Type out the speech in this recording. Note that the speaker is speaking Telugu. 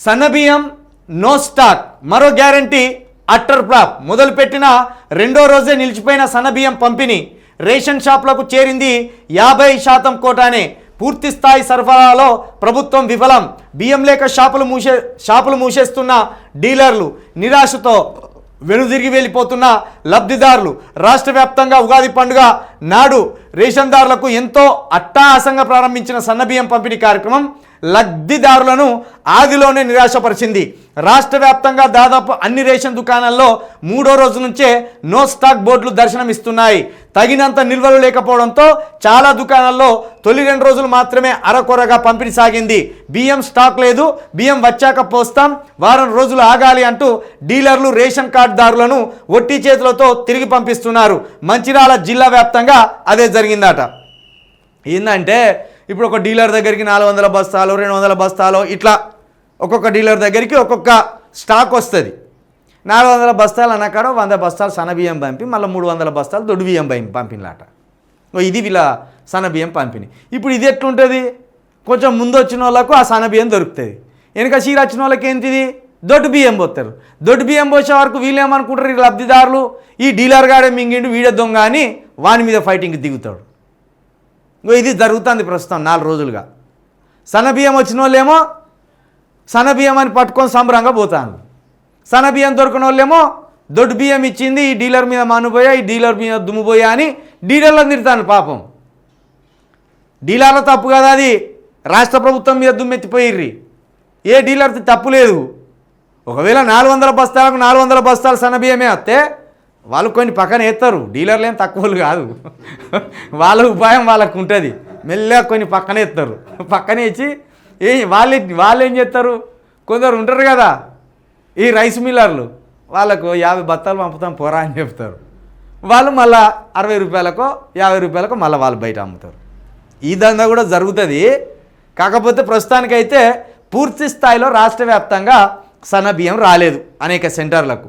సన్నబియ్యం నో స్టాక్ మరో గ్యారంటీ అట్టర్ ఫ్లాప్ మొదలుపెట్టిన రెండో రోజే నిలిచిపోయిన సన్నబియ్యం పంపిణీ రేషన్ షాప్లకు చేరింది యాభై శాతం కోటానే. పూర్తి స్థాయి సరఫరాలో ప్రభుత్వం విఫలం. బియ్యం లేక షాపులు మూసే షాపులు మూసేస్తున్న డీలర్లు నిరాశతో వెనుదిరిగి వెళ్ళిపోతున్న లబ్ధిదారులు. రాష్ట్ర వ్యాప్తంగా ఉగాది పండుగ నాడు రేషన్దారులకు ఎంతో అట్టహాసంగా ప్రారంభించిన సన్నబియ్యం పంపిణీ కార్యక్రమం లబ్ధిదారులను ఆదిలోనే నిరాశపరిచింది. రాష్ట్ర వ్యాప్తంగా దాదాపు అన్ని రేషన్ దుకాణాల్లో మూడో రోజు నుంచే నో స్టాక్ బోర్డులు దర్శనమిస్తున్నాయి. తగినంత నిల్వలు లేకపోవడంతో చాలా దుకాణాల్లో తొలి రెండు రోజులు మాత్రమే అరకొరగా పంపిణీ సాగింది. బియ్యం స్టాక్ లేదు బియ్యం వచ్చాక పోస్తాం వారం రోజులు ఆగాలి అంటూ డీలర్లు రేషన్ కార్డుదారులను ఒట్టి చేతులతో తిరిగి పంపిస్తున్నారు. మంచిర్యాల జిల్లా వ్యాప్తంగా అదే జరిగిందట. ఏంటంటే ఇప్పుడు ఒక డీలర్ దగ్గరికి నాలుగు వందల బస్తాలు రెండు వందల బస్తాలు ఇట్లా ఒక్కొక్క డీలర్ దగ్గరికి ఒక్కొక్క స్టాక్ వస్తుంది. నాలుగు వందల బస్తాలు అన్నకాడ వంద బస్తాలు సన్నబియ్యం పంపి మళ్ళీ మూడు వందల బస్తాలు దొడ్డు బియ్యం పంపి పంపినలాట. ఓ ఇది వీళ్ళ సన్నబియ్యం పంపిణీ. ఇప్పుడు ఇది ఎట్లుంటుంది? కొంచెం ముందు వచ్చిన వాళ్ళకు ఆ సన్నబియ్యం దొరుకుతుంది. వెనక చీర వచ్చిన వాళ్ళకి ఏంటిది? దొడ్డు బియ్యం పోతారు దొడ్డు బియ్యం పోసే వరకు వీళ్ళేమనుకుంటారు ఈ లబ్ధిదారులు ఈ డీలర్ గాడే మింగిండు వీడే దొంగ అని వాని మీద ఫైటింగ్కి దిగుతాడు. ఇంకో ఇది జరుగుతుంది ప్రస్తుతం నాలుగు రోజులుగా. సన్నబియ్యం వచ్చిన వాళ్ళేమో సన్నబియ్యం అని పట్టుకొని సంబరంగా పోతాను సన్నబియ్యం దొరికిన వాళ్ళేమో దొడ్డు బియ్యం ఇచ్చింది ఈ డీలర్ మీద మానుపోయా ఈ డీలర్ మీద దుమ్ముపోయా అని డీలర్లు తిడతాను పాపం. డీలర్ల తప్పు కదా అది? రాష్ట్ర ప్రభుత్వం మీద దుమ్మెత్తిపోయిర్రి. ఏ డీలర్ తప్పు లేదు. ఒకవేళ నాలుగు వందల బస్తాలకు నాలుగు వందల బస్తాలు సన్నబియ్యమే వస్తే వాళ్ళు కొన్ని పక్కన వేస్తారు డీలర్లు ఏం తక్కువలు కాదు. వాళ్ళ ఉపాయం వాళ్ళకు ఉంటుంది. మెల్లగా కొన్ని పక్కన వేస్తారు పక్కన వేసి ఏ వాళ్ళు వాళ్ళు ఏం చేస్తారు? కొందరు ఉంటారు కదా ఈ రైస్ మిల్లర్లు. వాళ్ళకు యాభై బత్తాలు పంపుతాం పోరా అని చెప్తారు. వాళ్ళు మళ్ళా అరవై రూపాయలకో యాభై రూపాయలకో మళ్ళీ వాళ్ళు బయట అమ్ముతారు. ఈ దందా కూడా జరుగుతుంది. కాకపోతే ప్రస్తుతానికైతే పూర్తి స్థాయిలో రాష్ట్ర వ్యాప్తంగా సన్న బియ్యం రాలేదు అనేక సెంటర్లకు.